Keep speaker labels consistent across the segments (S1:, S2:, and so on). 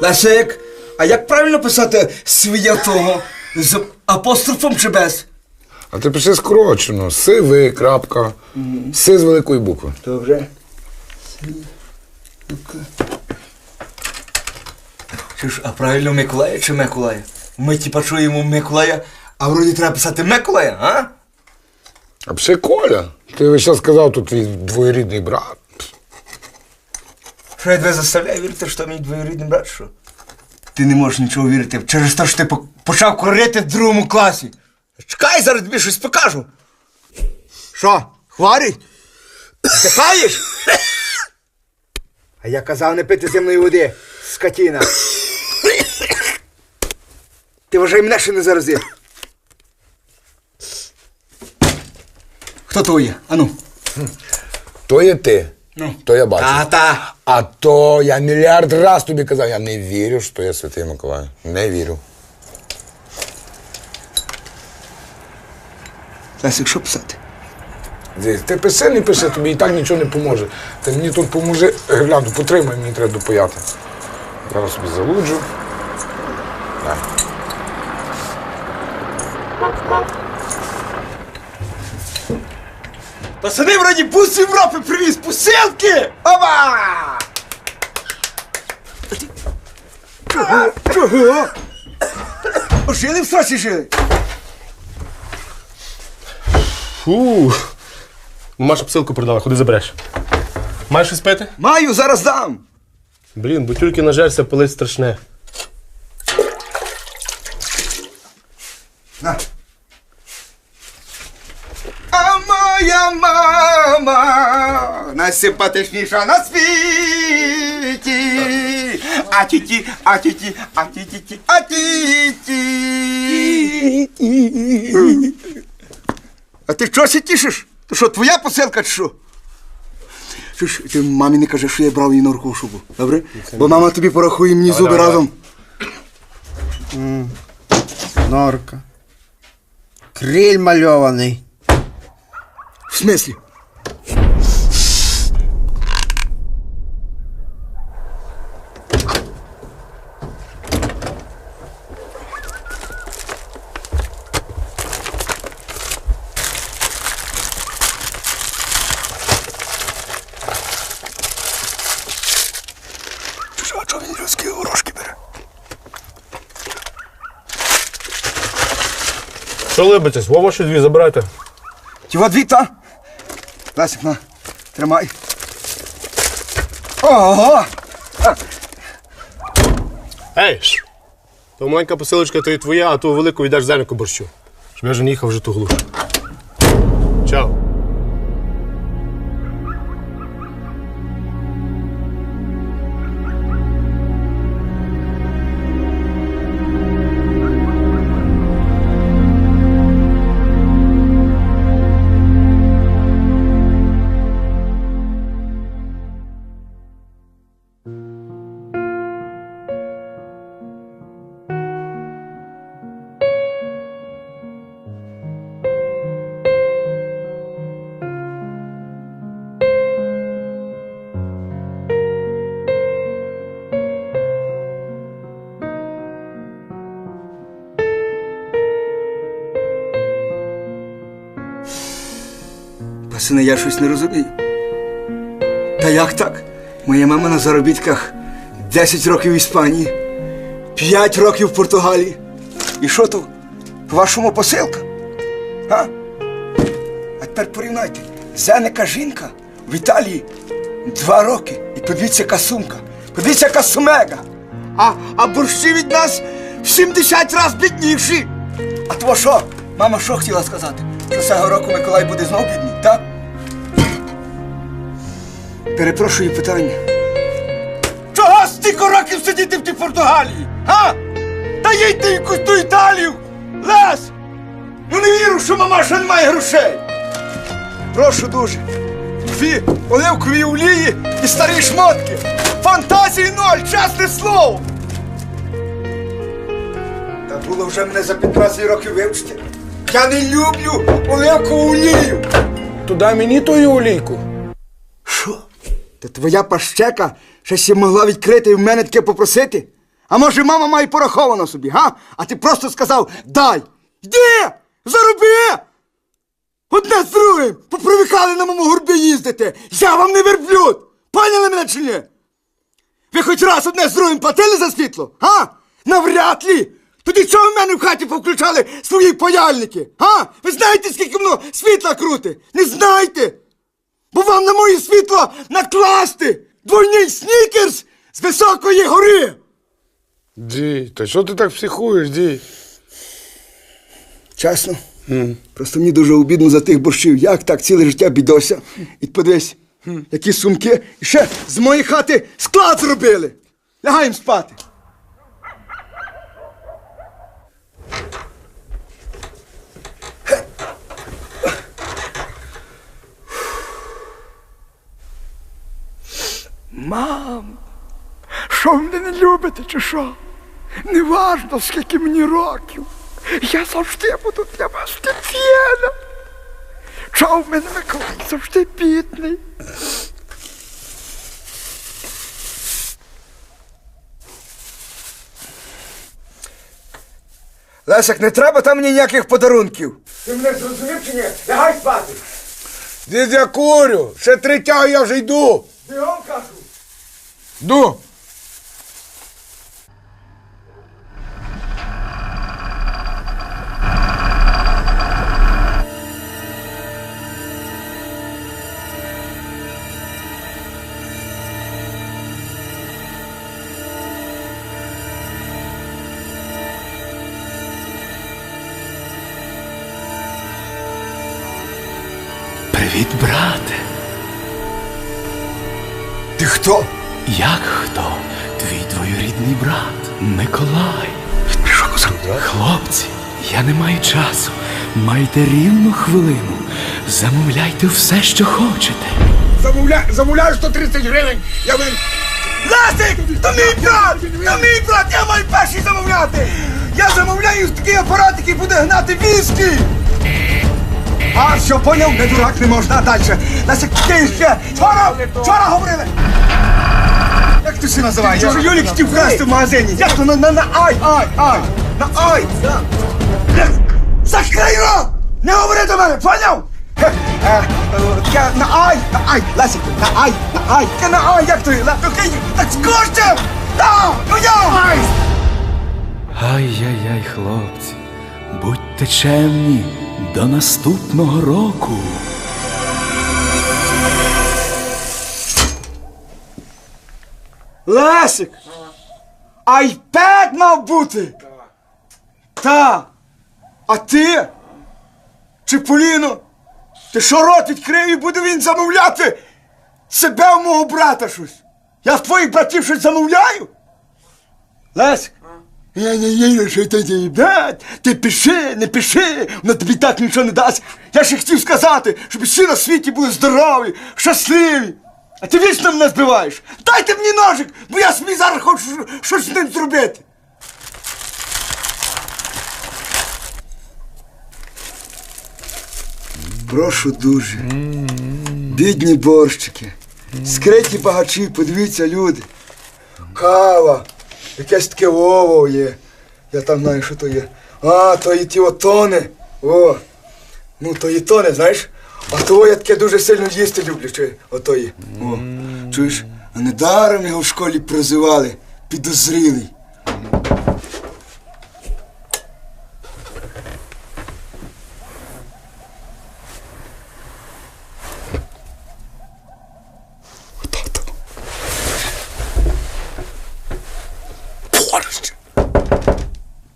S1: Лесик, а як правильно писати святого? З апострофом чи без?
S2: А ти пиши скорочено. Сиви, крапка. Си з великої букви.
S1: Добре. Що ж, а правильно Миколая чи Миколая? Ми типа чуємо Миколая, а вроді треба писати Миколая, а?
S2: А пиши Коля. Ти весь час сказав, тут твій двоюрідний брат.
S1: Що я тебе заставляю вірити, що мій двоюрідний брат, що? Ти не можеш нічого вірити через те, що ти почав курити в другому класі. Чекай, зараз тобі щось покажу. Що, хворий? Вдихаєш? А я казав не пити земної води, скотіна. Ти вважай мене ще не заразив. Хто то є? Ану.
S2: То є ти.
S1: Ну.
S2: То я бачу.
S1: Та-та.
S2: А то я мільярд раз тобі казав, я не вірю, що я святий Миколай. Не вірю.
S1: Лесик, що писати?
S2: Дивись, Ти писи, не писи, тобі і так нічого не поможе. Ти мені тут поможи, глянду, потримай, мені треба допаяти. Зараз собі залуджу.
S1: Пацани, вроді бус Європи привіз посилки! Оба! Чого? Чого? Жили в сосі жили?
S3: Фу. Маша посилку продала, ходи забереш. Маєш щось пити?
S1: Маю, зараз дам.
S3: Блін, бо тільки нажерся палить страшне.
S1: На. А моя мама найсимпатичніша на світі. А тіті, а тіті, а тіті, а тіті. А ти чого се тішиш? То що, твоя посилка чи що? Що ж, ти мамі не кажи, що я брав її руку шубу, добре? Бо мама тобі порахує мені зуби разом.
S4: Норка. Криль мальований.
S1: В смислі? Чого, чого він людські горошки бере?
S3: Що либитесь? Вова ще дві забирайте.
S1: Чого дві, та? Лесик, на, тримай. Ого!
S3: Ей! ш! То маленька посилочка то і твоя, а ту велику віддаш зельнику борщу. Щоб я вже не їхав вже ту глуш.
S1: Пасина, я щось не розумію. Та як так? Моя мама на заробітках 10 років в Іспанії, 5 років в Португалії. І що то? По-вашому посилка? А? А тепер порівняйте. Зенека жінка в Італії 2 роки. І подивіться, яка сумка. Подивіться, яка сумега. А, а борщі від нас в 70 разів бідніші. А то що? Мама що хотіла сказати? Що цього року Миколай буде знов бідний, Перепрошую питання. Чого стільки років сидіти в тій Португалії? Га? Та їдьте в якусь ту Італію! Лес! Ну не вірю, що мамаша не має грошей. Прошу дуже. Дві оливкові олії і старі шмотки. Фантазії ноль, чесне слово. Та було вже мене за 15 років вивчити. Я не люблю оливкову олію.
S2: Дай мені тою олійку.
S1: Та твоя пащека ще ще могла відкрити і в мене таке попросити? А може мама має пораховано собі, га? А ти просто сказав дай. Йди! Зароби! Одне з другим! Попривикали на моєму горбі їздити! Я вам не верблюд! Поняли мене чи ні? Ви хоч раз одне з другим платили за світло? Га? Навряд ли! Тоді чого в мене в хаті повключали свої паяльники? Га? Ви знаєте, скільки воно світла крути? Не знаєте? Бо вам на моє світло накласти двойний снікерс з високої гори!
S2: Дій, та що ти так психуєш, дій?
S1: Чесно? Просто мені дуже обідно за тих борщів. Як так ціле життя бідося? І подивись, які сумки. І ще з моєї хати склад зробили. Лягаємо спати. Що ви мене не любите, чи що? Неважно, скільки мені років. Я завжди буду для вас Тетяна. Чого в мене Миколай завжди бідний? Лесик, не треба там мені ніяких подарунків. Ти мене зрозумів чи ні? Лягай спати.
S2: Дід, я курю, ще три тяги, я вже йду.
S1: Бігом кажу.
S2: Йду.
S5: Привіт, брате.
S1: Ти хто?
S5: Як хто? Твій двоюрідний брат Миколай. Хлопці, я не маю часу. Майте рівну хвилину. Замовляйте все, що хочете.
S2: Замовля... Замовляю 130 гривень. Я вин...
S1: Лесик! То мій брат! То мій брат! Я маю перший замовляти! Я замовляю такий апарат, який буде гнати віскі! А, що, поняв? Не дурак, не можна далі. Лесик, ти ще! Вчора! Вчора говорили! Як ти це називаєш? Я ж Юлік хотів вкрасти в магазині. Як то на, на, на ай, ай, ай! На ай! Закрий рот! Не говори до мене, поняв? Е, е, Я на ай, на ай, Лесик, на ай, на ай, я на ай, як то? Кий, Так скорче! Так, ну я! Ай!
S5: Ай-яй-яй, хлопці, будьте чемні до наступного року.
S1: Лесик! Айпед мав бути! Та! А ти? Чиполіно? Ти що рот відкрив і буде він замовляти себе в мого брата щось? Я в твоїх братів щось замовляю? Лесик! Я не вірю, що ти твій брат. Ти пиши, не пиши, вона тобі так нічого не дасть. Я ще хотів сказати, щоб всі на світі були здорові, щасливі. А ти вічно мене збиваєш. Дайте мені ножик, бо я собі зараз хочу щось з ним зробити. Прошу дуже. Бідні борщики. Скриті багачі, подивіться, люди. Кава. Якесь таке вово є. Я там знаю, що то є. А, то і ті отони. О. Ну, то і тони, знаєш? А того я таке дуже сильно їсти люблю. Чи, отої. О. Чуєш? А недаром його в школі прозивали. Підозрілий.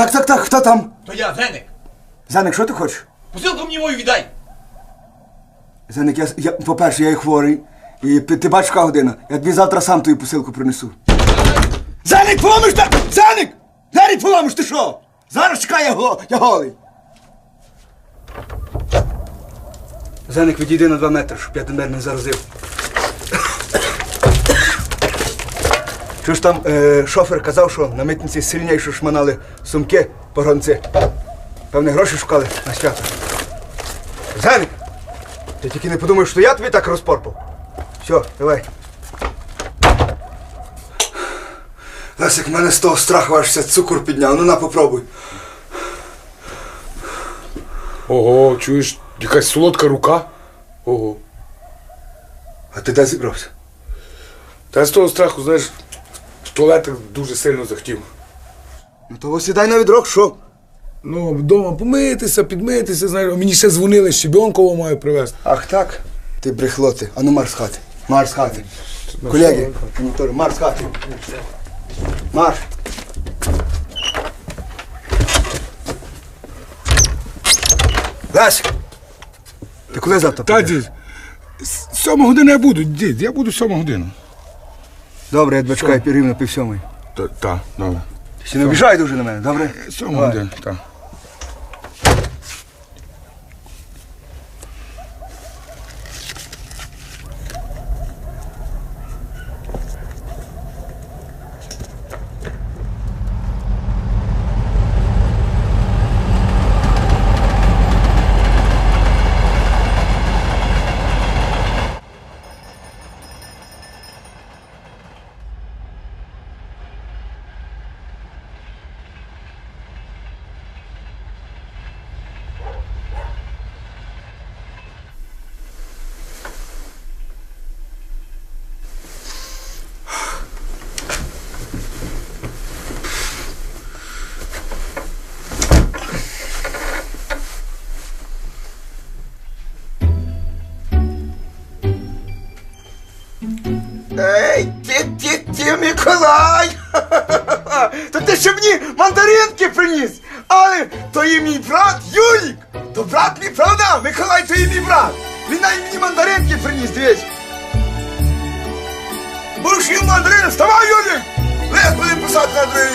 S1: Так, так, так, хто там?
S6: То я, Зеник.
S1: Заник, що ти хочеш?
S6: Посилку мені мою віддай.
S1: Заник, я, я, по-перше, я і хворий. І ти, ти бачиш, яка година. Я тобі завтра сам твою посилку принесу. Заник, поламиш так! Заник! Заник, поламиш, ти що? Зараз чекай, я, го, я голий. Заник, відійди на два метри, щоб я тебе не заразив. Чуєш там е, шофер казав, що на митниці сильніше шманали сумки погранці. Певне, гроші шукали на свято. Заник! Ти тільки не подумай, що я тобі так розпорпав. Все, давай. Лесик, в мене з того страху аж все цукор підняв. Ну на попробуй.
S2: Ого, чуєш, якась солодка рука. Ого.
S1: А ти де зібрався?
S2: Та з того страху, знаєш, в туалетах дуже сильно захотів.
S1: Ну то сідай на відрок, що?
S2: Ну, вдома помитися, підмитися, знаєш, мені ще дзвонили, щебенково маю привезти.
S1: Ах так? Ти брехло ти. Ану марш з хати. Марш з хати. Колеги, монітори, марш з хати. Марш. Лесик! Ти коли завтра?
S2: Та
S1: прийдеш?
S2: дід, сьома година я буду, дід, я буду сьома година.
S1: Добре, я дочекаю чекаю рівно пів сьомої.
S2: Та, та, добре.
S1: Ще не обіжай дуже на мене, добре? Сьомий
S2: день, так.
S1: То є мій брат Юлік! То брат мій, правда? Миколай, то є мій брат! Він навіть мені мандаринки приніс, дивись! Будеш їв мандарин, вставай, Юлік! Легко не писати на двері!